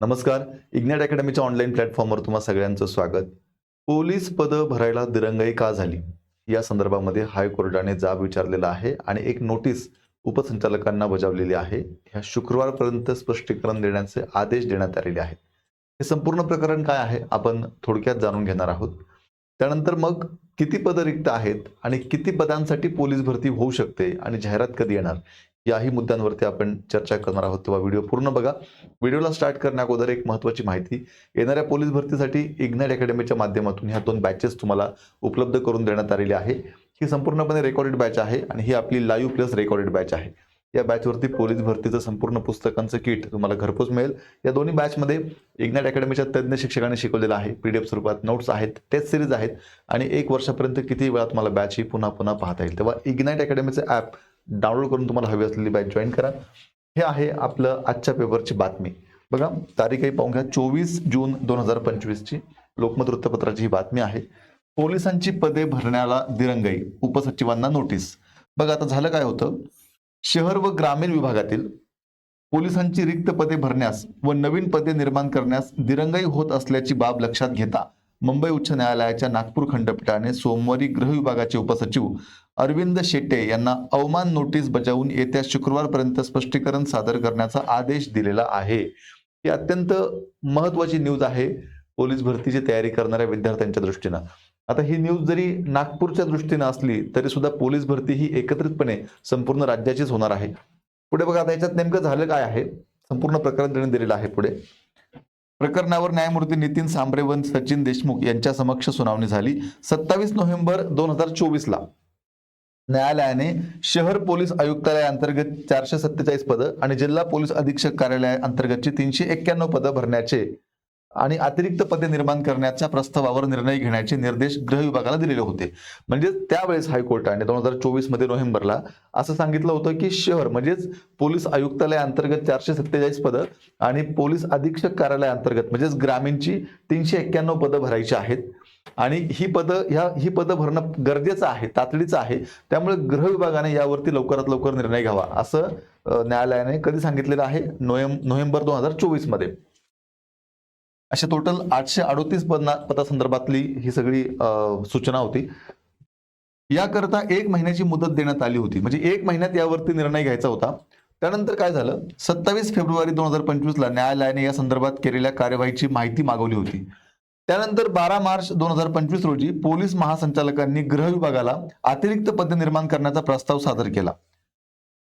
नमस्कार. Ignite अकॅडमीच्या online प्लॅटफॉर्मवर तुम्हाला सगळ्यांचं स्वागत. पोलीस पदं भरायला दिरंगाई का झाली? या संदर्भामध्ये हायकोर्टाने जाब विचारलेला आहे आणि एक नोटीस उपसंचालकांना बजावलेली आहे. ह्या शुक्रवारपर्यंत स्पष्टीकरण देण्याचे आदेश देण्यात आलेले आहेत. हे संपूर्ण प्रकरण काय आहे? आपण थोडक्यात जाणून घेणार आहोत. त्यानंतर मग किती पदं रिक्त आहेत आणि किती पदांसाठी पोलीस भरती होऊ शकते आणि जाहिरात कधी येणार? याही मुद्द्यांवरती आपण चर्चा करणार आहोत. तेव्हा व्हिडिओ पूर्ण बघा. व्हिडिओला स्टार्ट करण्या अगोदर एक महत्त्वाची माहिती. येणाऱ्या पोलीस भरतीसाठी इग्नाइट अकॅडमीच्या माध्यमातून ह्या दोन बॅचेस तुम्हाला उपलब्ध करून देण्यात आलेली आहे. ही संपूर्णपणे रेकॉर्डेड बॅच आहे आणि ही आपली लाईव्ह प्लस रेकॉर्डेड बॅच आहे. या बॅचवरती पोलीस भरतीचं संपूर्ण पुस्तकांचं किट तुम्हाला घरपोच मिळेल. या दोन्ही बॅचमध्ये इग्नाइट अकॅडमीच्या तज्ज्ञ शिक्षकांनी शिकवलेलं आहे. पी डी एफ स्वरूपात नोट्स आहेत टेस्ट सिरीज आहेत आणि एक वर्षापर्यंत किती वेळा तुम्हाला बॅच ही पुन्हा पुन्हा पाहता येईल. तेव्हा इग्नाइट अकॅडमीचं ॲप डाउनलोड करून तुम्हाला हवी असलेली बॅच जॉईन करा. हे आहे आपलं आजच्या पेपरची बातमी. बघा तारीखही पाहून घ्या. चोवीस जून दोन हजार पंचवीसची लोकमत वृत्तपत्राची ही बातमी आहे. पोलिसांची पदे भरण्याला दिरंगाई उपसचिवांना नोटीस. बघा आता झालं काय होतं? शहर व ग्रामीण विभागातील पोलिसांची रिक्त पदे भरण्यास व नवीन पदे निर्माण करण्यास दिरंगाई होत असल्याची बाब लक्षात घेता मुंबई उच्च न्यायालयाच्या नागपूर खंडपीठाने सोमवारी गृह विभागाचे उपसचिव अरविंद शेट्टे यांना अवमान नोटीस बजावून येत्या शुक्रवारपर्यंत स्पष्टीकरण सादर करण्याचा आदेश दिलेला आहे. ही अत्यंत महत्वाची न्यूज आहे पोलीस भरतीची तयारी करणाऱ्या विद्यार्थ्यांच्या दृष्टीनं. आता ही न्यूज जरी नागपूरच्या दृष्टीनं असली तरी सुद्धा पोलीस भरती ही एकत्रितपणे संपूर्ण राज्याचीच होणार आहे. पुढे बघा आता याच्यात नेमकं झालं काय आहे? संपूर्ण प्रकरण त्यांनी दिलेलं आहे पुढे. प्रकरणावर न्यायमूर्ती नितीन सांबरे व सचिन देशमुख यांच्या समक्ष सुनावणी झाली सत्तावीस नोव्हेंबर दोन हजार चोवीस ला न्यायालयाने शहर पोलीस आयुक्तालयाअंतर्गत चारशे सत्तेचाळीस पदं आणि जिल्हा पोलीस अधीक्षक कार्यालय अंतर्गतची तीनशे एक्क्याण्णव पदं भरण्याचे आणि अतिरिक्त पदे निर्माण करण्याच्या प्रस्तावावर निर्णय घेण्याचे निर्देश गृह विभागाला दिलेले होते. म्हणजे त्यावेळेस हायकोर्टाने दोन हजार चोवीसमध्ये नोव्हेंबरला असं सांगितलं होतं की शहर म्हणजेच पोलीस आयुक्तालया अंतर्गत चारशे सत्तेचाळीस पदं आणि पोलीस अधीक्षक कार्यालयाअंतर्गत म्हणजेच ग्रामीणची तीनशे एक्क्याण्णव पदं भरायची आहेत. आणि ही पदं ह्या ही पदं भरणं गरजेचं आहे तातडीचं आहे. त्यामुळे गृह विभागाने यावरती लवकरात लवकर निर्णय घ्यावा असं न्यायालयाने कधी सांगितलेलं आहे? नोव्हेंबर नोव्हेंबर दोन हजार चोवीसमध्ये अशा टोटल आठशे अडोतीस पदा पदासंदर्भातली ही सगळी सूचना होती. याकरता एक महिन्याची मुदत देण्यात आली होती. म्हणजे एक महिन्यात यावरती निर्णय घ्यायचा होता. त्यानंतर काय झालं? सत्तावीस फेब्रुवारी दोन हजार पंचवीसला न्यायालयाने या संदर्भात केलेल्या कार्यवाहीची माहिती मागवली होती. त्यानंतर बारा मार्च दोन हजार पंचवीस रोजी पोलीस महासंचालकांनी गृह विभागाला अतिरिक्त पद निर्माण करण्याचा प्रस्ताव सादर केला.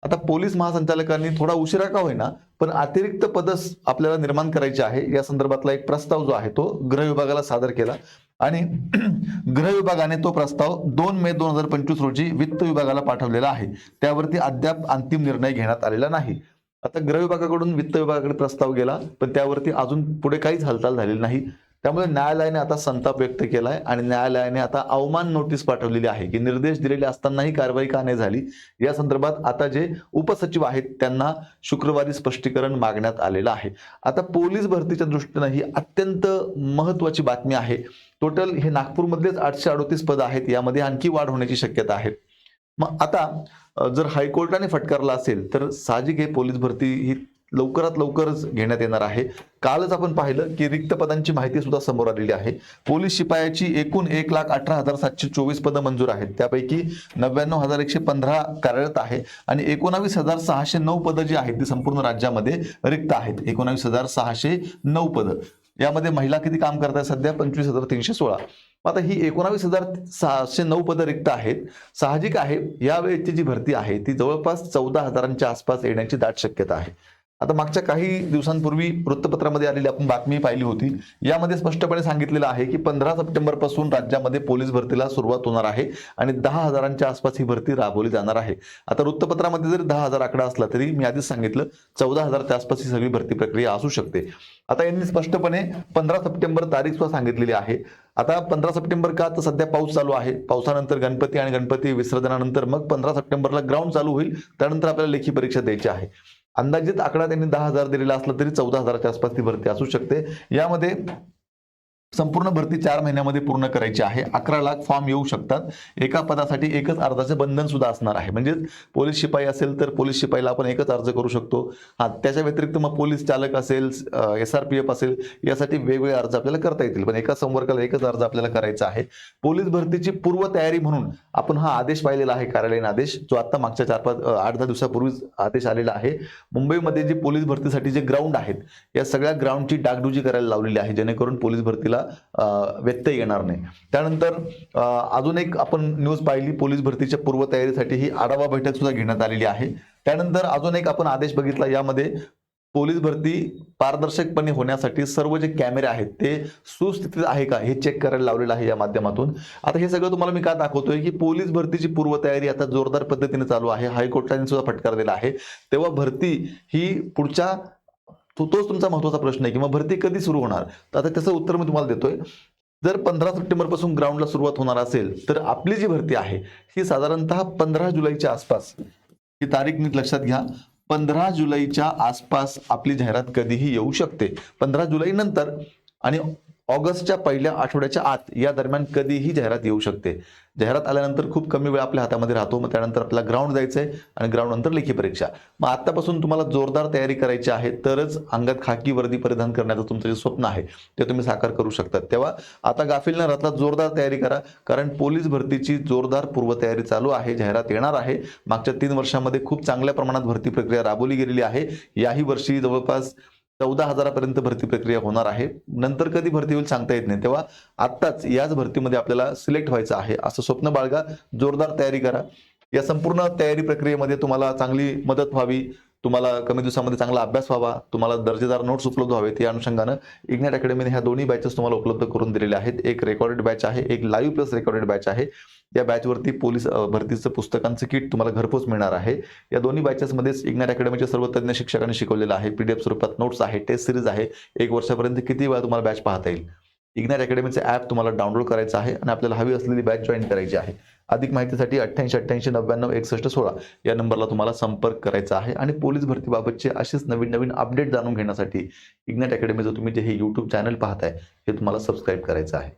आता पोलीस महासंचालकांनी थोडा उशिरा का होईना पण अतिरिक्त पद आपल्याला निर्माण करायचे आहे या संदर्भातला एक प्रस्ताव जो आहे तो गृह विभागाला सादर केला. आणि गृह विभागाने तो प्रस्ताव दोन मे दोन हजार पंचवीस रोजी वित्त विभागाला पाठवलेला आहे. त्यावरती अद्याप अंतिम निर्णय घेण्यात आलेला नाही. आता गृह विभागाकडून वित्त विभागाकडे प्रस्ताव गेला पण त्यावरती अजून पुढे काहीच हालचाल झालेली नाही. त्यामुळे न्यायालयाने आता संताप व्यक्त केलाय आणि न्यायालयाने आता अवमान नोटीस पाठवलेली आहे की निर्देश दिलेले असतानाही कारवाई का नाही झाली? या संदर्भात आता जे उपसचिव आहेत त्यांना शुक्रवारी स्पष्टीकरण मागण्यात आलेलं आहे. आता पोलीस भरतीच्या दृष्टीनं ही अत्यंत महत्वाची बातमी आहे. टोटल हे नागपूरमधलेच आठशे अडोतीस पद आहेत यामध्ये आणखी वाढ होण्याची शक्यता आहे. मग आता जर हायकोर्टाने फटकारला असेल तर साहजिक हे पोलीस भरती ही लवकरात लवकरच घेण्यात येणार आहे. कालच आपण पाहिलं की रिक्त पदांची माहिती सुद्धा समोर आलेली आहे. पोलीस शिपायाची एकूण एक लाख अठरा हजार सातशे चोवीस पदं मंजूर आहेत. त्यापैकी नव्याण्णव हजार एकशे पंधरा कार्यरत आहे आणि एकोणावीस हजार सहाशे नऊ पदं जी आहेत ती संपूर्ण राज्यामध्ये रिक्त आहेत. एकोणावीस हजार सहाशे नऊ पदं. यामध्ये महिला किती काम करतात सध्या? पंचवीस हजार तीनशे सोळा. आता ही एकोणावीस हजार सहाशे नऊ पदं रिक्त आहेत. साहजिक आहे यावेळेची जी भरती आहे. ती जवळपास चौदा हजारांच्या आसपास येण्याची दाट शक्यता आहे. आता मागच्या काही दिवसांपूर्वी वृत्तपत्रामध्ये आलेली आपण बातमी पाहिली होती. यामध्ये स्पष्टपणे सांगितलेलं आहे की पंधरा सप्टेंबरपासून राज्यामध्ये पोलीस भरतीला सुरुवात होणार आहे आणि दहा हजारांच्या आसपास ही भरती राबवली जाणार आहे. आता वृत्तपत्रामध्ये जरी दहा हजार आकडा असला तरी मी आधीच सांगितलं चौदा हजारच्या आसपास ही सगळी भरती प्रक्रिया असू शकते. आता यांनी स्पष्टपणे पंधरा सप्टेंबर तारीख सुद्धा सांगितलेली आहे. आता पंधरा सप्टेंबर का? तर सध्या पाऊस चालू आहे. पावसानंतर गणपती आणि गणपती विसर्जनानंतर मग पंधरा सप्टेंबरला ग्राउंड चालू होईल. त्यानंतर आपल्याला लेखी परीक्षा द्यायची आहे. अंदाजित आकडा त्यांनी दहा हजार दिलेला असला तरी चौदा हजाराच्या आसपास ती भरती असू शकते. यामध्ये संपूर्ण भरती चार महिन्यामध्ये पूर्ण करायची आहे. अकरा लाख फॉर्म येऊ शकतात. एका पदासाठी एकच अर्जाचे बंधन सुद्धा असणार आहे. म्हणजेच पोलीस शिपाई असेल तर पोलीस शिपाईला आपण एकच अर्ज करू शकतो. हा त्याच्या व्यतिरिक्त मग पोलीस चालक असेल एस आर पी एफ असेल यासाठी वेगवेगळे अर्ज आपल्याला करता येतील. पण एका संवर्गाला एकच अर्ज आपल्याला करायचा आहे. पोलीस भरतीची पूर्व तयारी म्हणून आपण हा आदेश पाहिलेला आहे कार्यालयीन आदेश जो आता मागच्या चार पाच आठ दहा दिवसापूर्वीच आदेश आलेला आहे. मुंबईमध्ये जे पोलीस भरतीसाठी जे ग्राउंड आहेत या सगळ्या ग्राउंडची डागडुजी करायला लावलेली आहे. जेणेकरून पोलीस भरतीला आपल्याला व्यत्यय येणार नाही. त्यानंतर अजून एक आपण न्यूज पाहिली पोलीस भरतीच्या पूर्वतयारीसाठी ही आढावा बैठक सुद्धा घेण्यात आलेली आहे. त्यानंतर अजून एक आपण आदेश बघितला यामध्ये पोलीस भरती पारदर्शकपणे होण्यासाठी सर्व जे कॅमेरे आहेत ते सुस्थितीत आहे का हे चेक करायला लावलेलं आहे या माध्यमातून. आता हे सगळं तुम्हाला मी का दाखवतोय की पोलीस भरतीची पूर्वतयारी आता जोरदार पद्धतीने चालू आहे. हायकोर्टाने सुद्धा फटकार दिला आहे. तेव्हा भरती ही पुढच्या तो तोच तुमचा महत्त्वाचा प्रश्न आहे किंवा भरती कधी सुरू होणार? तर आता त्याचं उत्तर मी तुम्हाला देतोय. जर पंधरा सप्टेंबरपासून ग्राउंडला सुरुवात होणार असेल तर आपली जी भरती आहे ही साधारणतः पंधरा जुलैच्या आसपास. ही तारीख नीट लक्षात घ्या. पंधरा जुलैच्या आसपास आपली जाहिरात कधीही येऊ शकते. पंधरा जुलै नंतर आणि ऑगस्टच्या पहिल्या आठवड्याच्या आत या दरम्यान कधीही जाहिरात येऊ शकते. जाहिरात आल्यानंतर खूप कमी वेळ आपल्या हातामध्ये राहतो. मग त्यानंतर आपल्याला ग्राउंड जायचं आहे आणि ग्राउंड नंतर लेखी परीक्षा. मग आतापासून तुम्हाला जोरदार तयारी करायची आहे. तरच अंगात खाकी वर्दी परिधान करण्याचं तुमचं जे स्वप्न आहे ते तुम्ही साकार करू शकतात. तेव्हा आता गाफील न राहता जोरदार तयारी करा. कारण पोलीस भरतीची जोरदार पूर्वतयारी चालू आहे. जाहिरात येणार आहे. मागच्या तीन वर्षामध्ये खूप चांगल्या प्रमाणात भरती प्रक्रिया राबवली गेलेली आहे. याही वर्षी जवळपास चौदा हजारापर्यंत भरती प्रक्रिया होणार आहे. नंतर कधी भरती होईल सांगता येत नाही. तेव्हा आत्ताच याच भरतीमध्ये आपल्याला सिलेक्ट व्हायचं आहे. असं स्वप्न बाळगा जोरदार तयारी करा. या संपूर्ण तयारी प्रक्रियेमध्ये तुम्हाला चांगली मदत व्हावी. तुम्हाला कमी दिवसामध्ये चांगला अभ्यास व्हावा तुम्हाला दर्जेदार नोट्स उपलब्ध व्हावेत या अनुषंगानं इग्नाट अकॅडमीने ह्या दोन्ही बॅचेस तुम्हाला उपलब्ध करून दिलेले आहेत. एक रेकॉर्डेड बॅच आहे एक लाईव्ह प्लस रेकॉर्डेड बॅच आहे. या बॅचवरती पोलीस भरतीचं पुस्तकांचं किट तुम्हाला घरपोच मिळणार आहे. या दोन्ही बॅचेसमध्येच इग्नाट अकॅडमीचे सर्व तज्ज्ञ शिक्षकांनी शिकवलेलं आहे. पीडीएफ स्वरूपात नोट्स आहे टेस्ट सिरीज आहे. एक वर्षापर्यंत किती वेळा तुम्हाला बॅच पाहता येईल? इग्नाट अकॅडमीचं ॲप तुम्हाला डाउनलोड करायचं आहे आणि आपल्याला हवी असलेली बॅच जॉईन करायची आहे. अधिक माहितीसाठी अठ्ठ्याऐंशी अठ्ठ्याऐंशी नव्याण्णव एकसष्ट सोळा या नंबरला तुम्हाला संपर्क करायचा आहे आणि पोलीस भरतीबाबतचे असेच नवीन नवीन अपडेट जाणून घेण्यासाठी इग्नाट अकॅडमीचं तुम्ही जे हे यूट्यूब चॅनल पाहताय हे तुम्हाला सबस्क्राईब करायचं आहे.